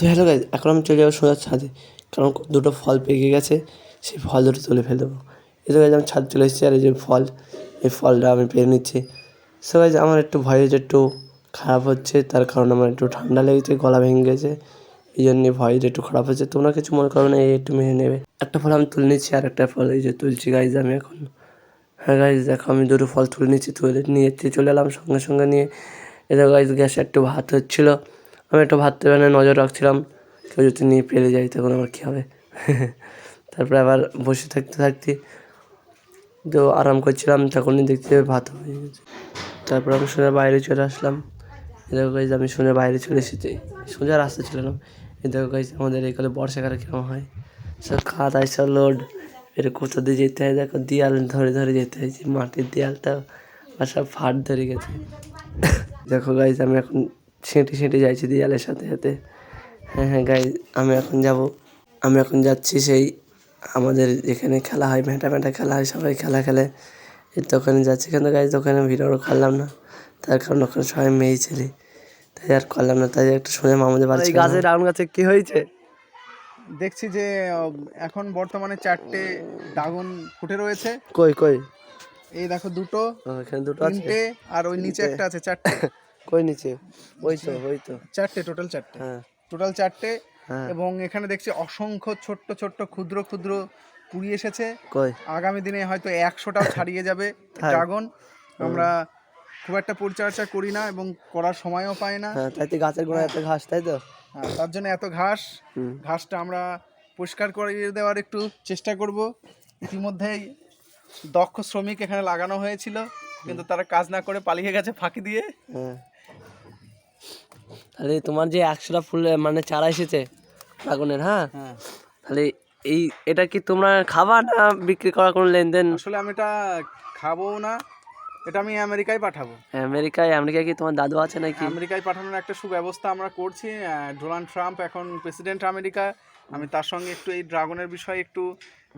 So hello guys এখন আমি চলে যাব সোজা ছাদে। কারণ দুটো ফল পেকে গেছে, সেই ফল দুটো তুলে ফেলে দেবো। এই তো গাইজ আমি ছাদ চলে এসেছি আর এই যে ফল, এই ফলটা আমি পেরে নিচ্ছি। সো গাইজ আমার একটু ভয়েস একটু খারাপ হচ্ছে, তার কারণ আমার একটু ঠান্ডা লেগেছে, গলা ভেঙে গেছে। এই জন্যে ভয়েস একটু খারাপ হচ্ছে। তোমরা কিছু মনে করো না, এই একটু মেনে নেবে। একটা ফল আমি তুলে নিচ্ছি, আর একটা ফল এই যে তুলছি গাইজ আমি এখন। হ্যাঁ গাইজ দেখো আমি দুটো ফল তুলে নিচ্ছি, তুলে নিয়ে চলে এলাম সঙ্গে সঙ্গে নিয়ে। এটা গাইজ গ্যাসে একটু ভাত হচ্ছিল। আমি একটু ভাত মানে নজর রাখছিলাম, কেউ যদি নিয়ে পেরে যায় তখন আমার কী হবে? তারপরে আবার বসে থাকতে থাকতে তো আরাম করছিলাম, তখনই দেখতে ভাত হয়ে গেছে। তারপর আমি সোজা বাইরে চলে আসলাম। দেখো গাইজ আমি সোজা বাইরে চলে এসেছি। সোজা রাস্তা ছিল না এ দেখো গাইজ আমাদের এখানে বর্ষাকালে কেমন হয়। সব খাওয়া সব লোড এর কোথা দিয়ে যেতে হয় দেখো, দেয়াল ধরে ধরে যেতে হয়েছে, মাটির দেয়ালটা আর সব ফাট ধরে গেছে। দেখো গাইজ আমি এখন ছেঁটে ছেঁটে যাইছি দেয়ালের সাথে সাথে। হ্যাঁ হ্যাঁ গাই আমি এখন যাব। আমি এখন যাচ্ছি সেই আমাদের যেখানে খেলা হয় মেটা মেটা খেলা হয় সবাই খেলা খেলে। এই দোকানে যাচ্ছি কিন্তু গাইজ দোকানে ভিডিও করলাম না। তার কারণ ওখানে সবাই মেয়ে ছেলে। তাই আর করলাম না তাই একটু শুনে মামাদের বাড়ি এই গাছের রাউন্ড গাছে কি হয়েছে? দেখছি যে এখন বর্তমানে চারটে ড্রাগন ফুটে রয়েছে। কই কই? এই দেখো দুটো এখানে দুটো আছে। আর ওই নিচে একটা আছে চারটে। কই নিচে? ওই তো ওই তো। চারটে টোটাল চারটে। হ্যাঁ। টোটাল চারটে হ্যাঁ। এবং এখানে দেখছি অসংখ্য ছোট্ট ছোট্ট ক্ষুদ্র ক্ষুদ্র কুড়ি এসেছে। আগামী দিনে হয়তো একশোটাও ছাড়িয়ে যাবে ড্রাগন। আমরা খুব একটা পরিচর্যা করি না এবং করার সময়ও পাই না। হ্যাঁ তাই তো গাছের গোড়ায় এত ঘাস তাই তো? হ্যাঁ, তার জন্য এত ঘাস। ঘাসটা আমরা পরিষ্কার করে দেওয়ার একটু চেষ্টা করব। ইতিমধ্যেই দক্ষ শ্রমিক এখানে লাগানো হয়েছিল কিন্তু তারা কাজ না করে পালিয়ে গেছে ফাঁকি দিয়ে। হ্যাঁ। তাহলে তোমার যে একশোটা ফুল মানে চারা এসেছে ড্রাগনের হ্যাঁ? হ্যাঁ। তাহলে এই এটা কি তোমরা খাবা না বিক্রি করার কোনো লেনদেন? আসলে আমি এটা খাব না এটা আমি আমেরিকায় পাঠাবো। আমেরিকায় আমেরিকায় কি তোমার দাদু আছে নাকি? আমেরিকায় পাঠানোর একটা সুব্যবস্থা আমরা করছি ডোনাল্ড ট্রাম্প এখন প্রেসিডেন্ট আমেরিকা। আমি তার সঙ্গে একটু এই ড্রাগনের বিষয়ে একটু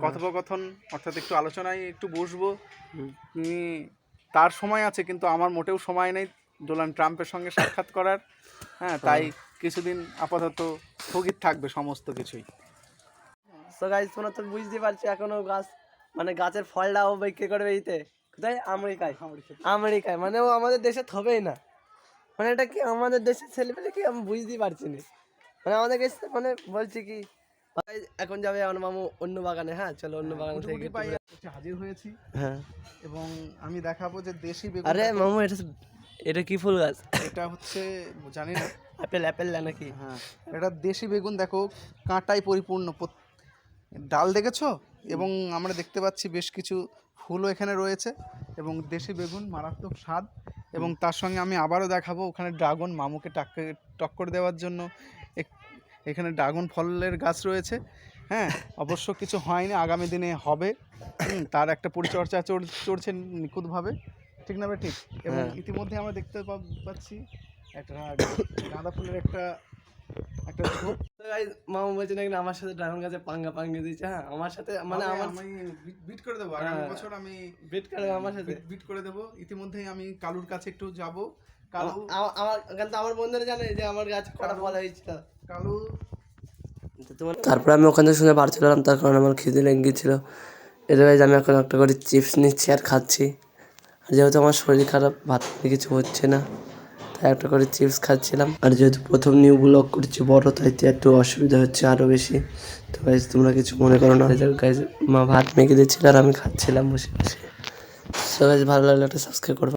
কথোপকথন অর্থাৎ একটু আলোচনায় একটু বসবো। তার সময় আছে কিন্তু আমার মোটেও সময় নেই। ডোনাল্ড ট্রাম্পের সঙ্গে সাক্ষাৎ করার। হ্যাঁ তাই কিছুদিন আপাতত স্থগিত থাকবে সমস্ত কিছুই। তো গাছ তোমরা তো বুঝতে পারছি এখনও গাছ মানে গাছের ফলটাও বিক্রি করবে এইতে। কোথায়? আমেরিকায়। আমেরিকায়। মানে ও আমাদের দেশে থবেই না। মানে এটা কি আমাদের দেশের ছেলেপেলে কি আমি বুঝতেই পারছি না। মানে আমাদের কাছে মানে বলছি কি ভাই, এখন যাবে আমার মামু অন্য বাগানে হ্যাঁ চলো অন্য বাগানে থেকে পাই হাজির হয়েছি। হ্যাঁ। এবং আমি দেখাবো যে দেশি আরে মামু এটা এটা কি ফুল গাছ? এটা হচ্ছে জানি না। অ্যাপেল অ্যাপেল না নাকি? হ্যাঁ এটা দেশি বেগুন দেখো কাঁটায় পরিপূর্ণ। ডাল দেখেছ? এবং আমরা দেখতে পাচ্ছি বেশ কিছু ফুলও এখানে রয়েছে। এবং দেশি বেগুন মারাত্মক স্বাদ। এবং তার সঙ্গে আমি আবারও দেখাবো ওখানে ড্রাগন মামুকে টাক্কে টক্কর দেওয়ার জন্য। এক- এখানে ড্রাগন ফলের গাছ রয়েছে। হ্যাঁ অবশ্য কিছু হয়নি আগামী দিনে হবে। তার একটা পরিচর্যা চল- চলছে নিখুঁতভাবে। ঠিক না ঠিক। এবং হ্যাঁ। ইতিমধ্যে আমরা দেখতে পা- পাচ্ছি একটা গাঁদা ফুলের একটা একটা ঝোপ। তো বলছে নাকি না আমার সাথে ড্রাগন গাছে পাঙ্গা পাঙ্গা দিয়েছে। হ্যাঁ আমার সাথে মানে আমার আমি বিট করে দেবো। আগামী হ্যাঁ। বছর আমি বেট কাটে আমার সাথে। বিট করে দেবো। ইতিমধ্যেই আমি কালুর কাছে একটু যাব। কালু আমার আমার কিন্তু আমার বন্ধুরা জানে যে আমার গাছ কটা ফল হয়েছিল। কালু তারপর আমি ওখান থেকে শুনে বার চলে তার কারণে আমার খিদে লেগে গিয়েছিল। এদের আমি এখন একটা করে চিপস নিচ্ছি আর খাচ্ছি। যেহেতু আমার শরীর খারাপ ভাত খেতে কিছু হচ্ছে না তাই একটা করে চিপস খাচ্ছিলাম। আর যেহেতু প্রথম নিউ ব্লগ করছি বড় তাই তো একটু অসুবিধা হচ্ছে আরও বেশি। তো গাইজ তোমরা কিছু মনে করো না। গাইজ মা ভাত মেখে দিচ্ছিল আর আমি খাচ্ছিলাম বসে বসে। সবাই গাইজ ভালো লাগলে একটা সাবস্ক্রাইব করব।